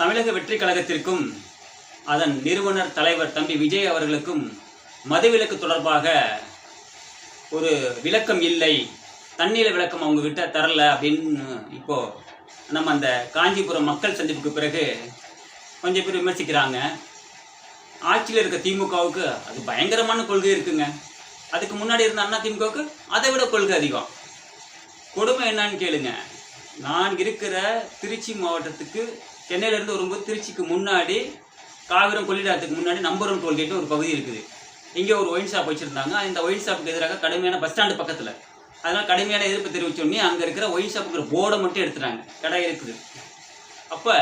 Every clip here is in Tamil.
தமிழக வெற்றி கழகத்திற்கும் அதன் நிறுவனர் தலைவர் தம்பி விஜய் அவர்களுக்கும் மதுவிலக்கு தொடர்பாக ஒரு விளக்கம் இல்லை. தண்ணீர விளக்கம் அவங்க கிட்ட தரல அப்படின்னு இப்போ நம்ம அந்த காஞ்சிபுரம் மக்கள் சந்திப்புக்கு பிறகு கொஞ்சம் பேர் விமர்சிக்கிறாங்க. ஆட்சியில் இருக்க திமுகவுக்கு அது பயங்கரமான கொள்கை இருக்குங்க. அதுக்கு முன்னாடி இருந்த அண்ணா திமுகவுக்கு அதை விட கொள்கை அதிகம். கொடுமை என்னன்னு கேளுங்க. நான் இருக்கிற திருச்சி மாவட்டத்துக்கு சென்னையிலேருந்து வரும்போது திருச்சிக்கு முன்னாடி காவிரம் கொள்ளிடத்துக்கு முன்னாடி நம்பர் ஒன் ஒரு பகுதி இருக்குது. இங்கே ஒரு ஒயின் ஷாப் வச்சுருந்தாங்க. அந்த ஒயின் ஷாப்புக்கு எதிராக கடுமையான பஸ் ஸ்டாண்டு பக்கத்தில். அதனால் கடுமையான எதிர்ப்பு தெரிவிச்சோடனே அங்கே இருக்கிற ஒயின் ஷாப்புங்கிற போர்டை மட்டும் எடுத்துட்டாங்க. கடை இருக்குது. அப்போ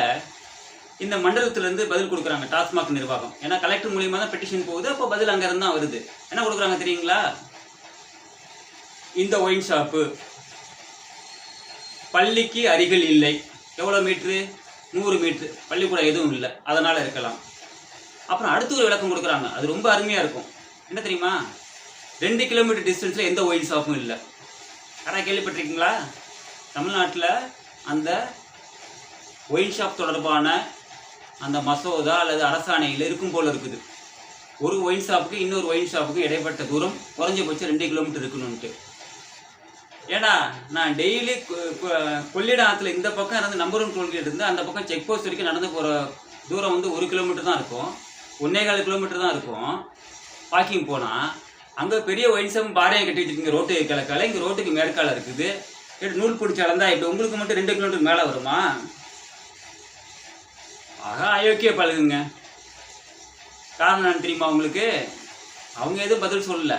இந்த மண்டலத்திலேருந்து பதில் கொடுக்குறாங்க டாஸ்மாக் நிர்வாகம். ஏன்னா கலெக்டர் மூலியமாக தான் பெட்டிஷன் போகுது. அப்போ பதில் அங்கேருந்து தான் வருது. என்ன கொடுக்குறாங்க தெரியுங்களா? இந்த ஒயின் ஷாப்பு பள்ளிக்கு அருகில் இல்லை. எவ்வளோ மீட்ரு நூறு மீட்ரு பள்ளிக்கூடம் எதுவும் இல்லை. அதனால் இருக்கலாம். அப்புறம் அடுத்து ஒரு விளக்கம் கொடுக்குறாங்க. அது ரொம்ப அருமையாக இருக்கும். என்ன தெரியுமா? ரெண்டு கிலோமீட்டர் டிஸ்டன்ஸில் எந்த ஒயின் ஷாப்பும் இல்லை. யாராவது கேள்விப்பட்டிருக்கீங்களா? தமிழ்நாட்டில் அந்த ஒயின் ஷாப் தொடர்பான அந்த மசோதா அல்லது அரசாணையில் இருக்கும் போல் இருக்குது. ஒரு ஒயின் ஷாப்புக்கு இன்னொரு ஒயின் ஷாப்புக்கு இடைப்பட்ட தூரம் குறைஞ்சபட்சம் ரெண்டு கிலோமீட்டர் இருக்கணும்ன்ட்டு. ஏன்னா நான் டெய்லி கொள்ளிடாத்துல இந்த பக்கம் இருந்து நம்பர் ஒன் டோல்கேட் இருந்து அந்த பக்கம் செக் போஸ்ட் வரைக்கும் நடந்து போகிற தூரம் வந்து ஒரு கிலோமீட்டர் தான் இருக்கும். ஒன்னே கால் கிலோமீட்டர் தான் இருக்கும். வாக்கிங் போனால் அங்கே பெரிய ஒயின்சம் பாறையை கட்டி வச்சுருக்கீங்க ரோட்டு கிழக்கால இங்கே ரோட்டுக்கு மேற்கால இருக்குது. இப்படி நூல் பிடிச்சி அளந்தா உங்களுக்கு மட்டும் ரெண்டு கிலோமீட்டர் மேலே வருமா? ஆக அயோக்கிய பழகுங்க. காரணம் தெரியுமா உங்களுக்கு? அவங்க எதுவும் பதில் சொல்லலை.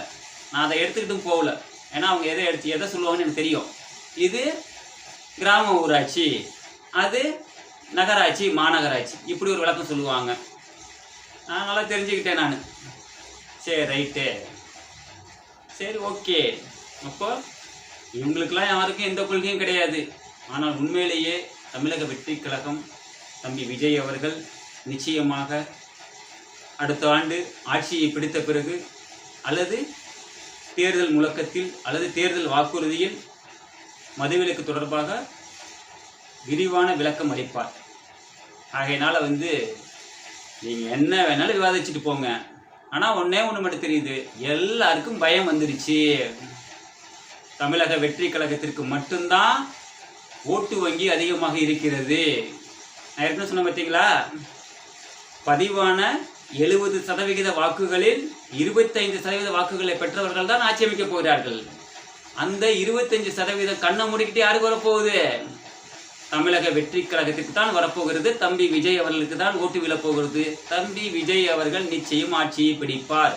நான் அதை எடுத்துக்கிட்டும் போகல. ஏன்னா அவங்க எதை எடுத்து எதை சொல்லுவாங்கன்னு எனக்கு தெரியும். இது கிராம ஊராட்சி அது நகராட்சி மாநகராட்சி. இப்படி ஒரு விளக்கம் சொல்லுவாங்க. நான் நல்லா தெரிஞ்சுக்கிட்டேன் நான். சரி ரைட்டு. சரி ஓகே. அப்போ இவங்களுக்கெல்லாம் யாருக்கும் எந்த கொள்கையும் கிடையாது. ஆனால் உண்மையிலேயே தமிழக வெற்றி கழகம் தம்பி விஜய் அவர்கள் நிச்சயமாக அடுத்த ஆண்டு ஆட்சியை பிடித்த பிறகு அல்லது தேர்தல் முழக்கத்தில் அல்லது தேர்தல் வாக்குறுதியில் மதுவிலக்கு தொடர்பாக விரிவான விளக்கம் அளிப்பார். ஆகையினால் வந்து நீங்கள் என்ன வேணாலும் விவாதிச்சுட்டு போங்க. ஆனால் ஒன்றே ஒன்று மட்டும் தெரியுது. எல்லாருக்கும் பயம் வந்துருச்சு. தமிழக வெற்றி கழகத்திற்கு மட்டும்தான் ஓட்டு வங்கி அதிகமாக இருக்கிறது. நான் ஏற்கனவே சொன்ன பார்த்தீங்களா? பதிவான எழுபது சதவிகித வாக்குகளில் இருபத்தைந்து சதவீத வாக்குகளை பெற்றவர்கள் தான் ஆட்சி அமைக்க போகிறார்கள். அந்த இருபத்தஞ்சு சதவீதம் கண்ணை மூடிக்கிட்டு யாருக்கு வரப்போகுது? தமிழக வெற்றி கழகத்துக்கு தான் வரப்போகிறது. தம்பி விஜய் அவர்களுக்கு தான் ஓட்டு விழப் போகிறது தம்பி விஜய் அவர்கள் நிச்சயம் ஆட்சியை பிடிப்பார்.